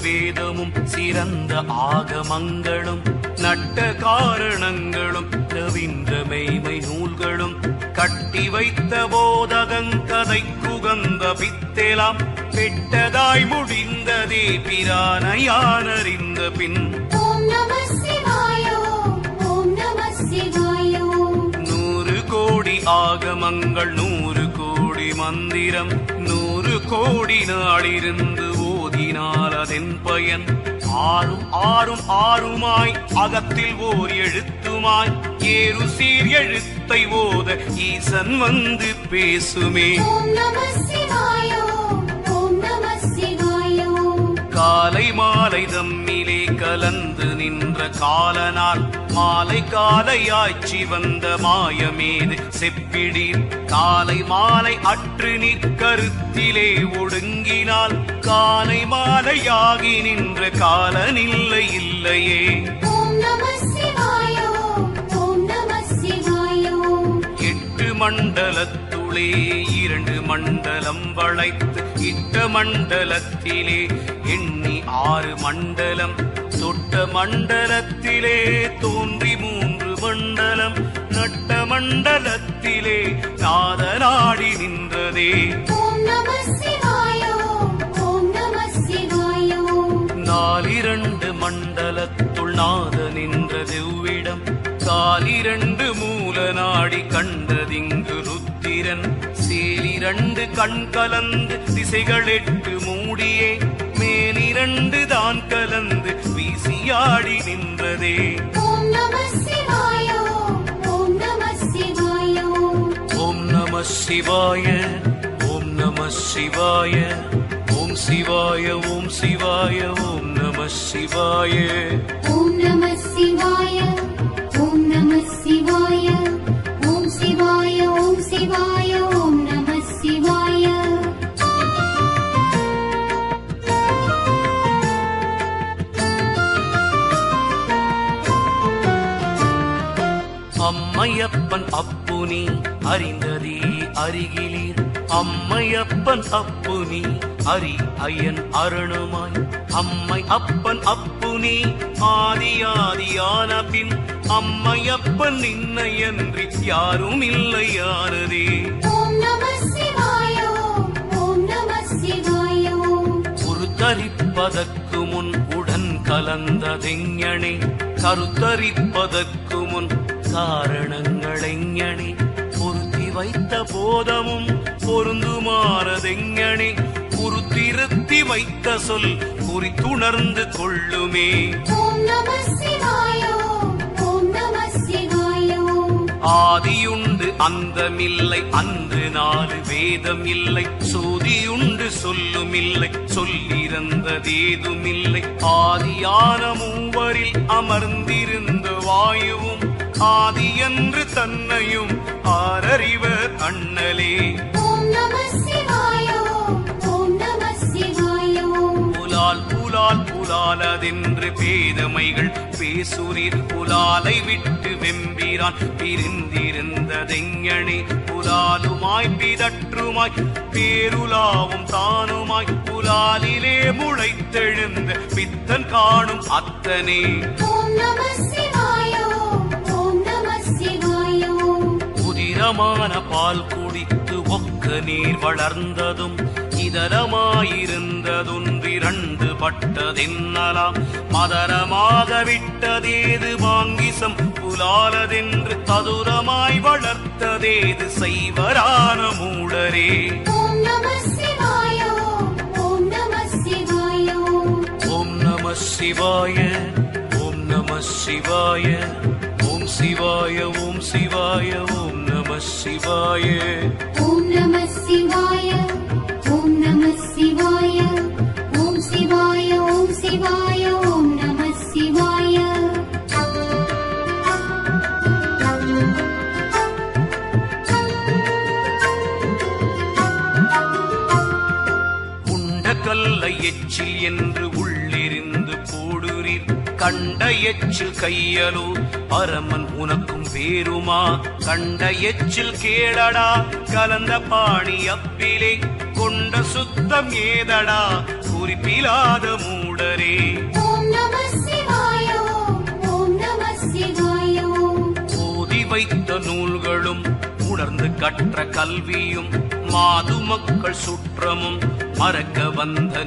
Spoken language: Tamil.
பிறந்த ஆகமங்களும் நட்ட காரணங்களும் ரவின்ற மெய்மை நூல்களும் கட்டி வைத்த போதகங்கதை குகந்த பித்தெலாம் பெட்டதாய் முடிந்ததே பிரானையானறிந்த பின். நூறு கோடி ஆகமங்கள் நூறு கோடி மந்திரம் நூறு கோடி நாளிருந்து ஓதினால் அதன் பயன். ஆறும் ஆறும் ஆறுமாய் அகத்தில் ஓர் எழுத்துமாய். ஏறு சீர் எழுத்தை ஓத ஈசன் வந்து பேசுமே. காலை மாலை தம்மிலே கலந்து நின்ற காலனார். மாலை காலையாய்ச்சி வந்த மாயமேது. செப்பிடீர் காலை மாலை அற்று நிற்கருத்திலே ஒடுங்கினால் காலை மாலையாகி நின்ற காலனில்லை இல்லையே. எட்டு மண்டலத்துளே இரண்டு மண்டலம் வளைத்து இட்ட மண்டலத்திலே எண்ணி ஆறு மண்டலம் தொட்ட மண்டலத்திலே தோன்றி நட்ட மண்டலத்திலே நாதனாடி நின்றதே. நாலிரண்டு மண்டலத்துள் நாத நின்ற தெவ்விடம் காலிரண்டு மூல நாடி கண்டதிங்கு ருத்திரன். சேலிரண்டு கண் கலந்து திசைகள் எட்டு மூடியே. மேலிரண்டு தான் கலந்து வீசியாடி நின்றதே. शिवाय ॐ नमः शिवाय ॐ शिवाय ॐ शिवाय ॐ नमः शिवाय। ॐ नमः शिवाय ॐ नमः शिवाय ॐ शिवाय ॐ शिवाय அம்மையப்பன் அப்புனி அறிந்ததே அருகிலீர் அம்மையப்பன் அப்புனி அரி ஐயன் அருணுமாய். அம்மை அப்பன் அப்புனி ஆதியாதியான பின். அம்மையப்பன் நின்னையன்றி யாரும் இல்லையானதே. உருத்தரிப்பதற்கு முன் உடன் கலந்ததெஞனே கருத்தரிப்பதற்கு முன் காரணங்களெஞனே பொருத்தி வைத்த போதமும் பொருந்துமாறதெஞனே பொருத்திருத்தி வைத்த சொல் குறித்துணர்ந்து கொள்ளுமே. ஆதியுண்டு அந்தமில்லை அன்று நாலு வேதம் இல்லை சோதியுண்டு சொல்லும் இல்லை சொல்லிறந்ததேதுமில்லை ஆதியான மூவரில் அமர்ந்திருந்த வாயுவும் ஆதியன்று தன்னையும் ஆரறிவர் அண்ணலே. புலால் புலால் புலாலதென்று பேதமைகள் பேசுரீர் புலாலை விட்டு வெம்பிரான். பிரிந்திருந்ததெங்கனே புலாலுமாய் பிதற்றுமாய் பேருலாவும் தானுமாய் புலாலிலே முளைத்தெழுந்த பித்தன் காணும் அத்தனே. உதிரமான பால் குடித்து ஒக்க நீர் வளர்ந்ததும் இதரமாயிருந்ததொன்றிரண்டு பட்டதென்னலாம். மதரமாக விட்டதேது மாங்கிசம் புலாலதென்று சதுரமாய் வளர்த்ததேது சைவரான மூடரே. ஓம் நம சிவாய ஓம் நம சிவாய ஓம் சிவாய நம சிவாய ஓம் நம சிவாய ஓம் நம சிவாய ஓம் சிவாய ஓம் சிவாய ஓம் நம சிவாய உண்ட கல்லை எச்சில் என்று போடுறீர் கண்ட எச்சில் கையலோ பரமன் உனக்கும் வேறுமா கண்ட எச்சில் கேளடா கலந்த பாணி அப்பிலே கொண்ட சுத்தம் ஏதடா? குறிப்பிலாத மூடரே. ஓதி வைத்த நூல்களும் உணர்ந்து கற்ற கல்வியும் மாது மக்கள் சுற்றமும் மறக்க வந்த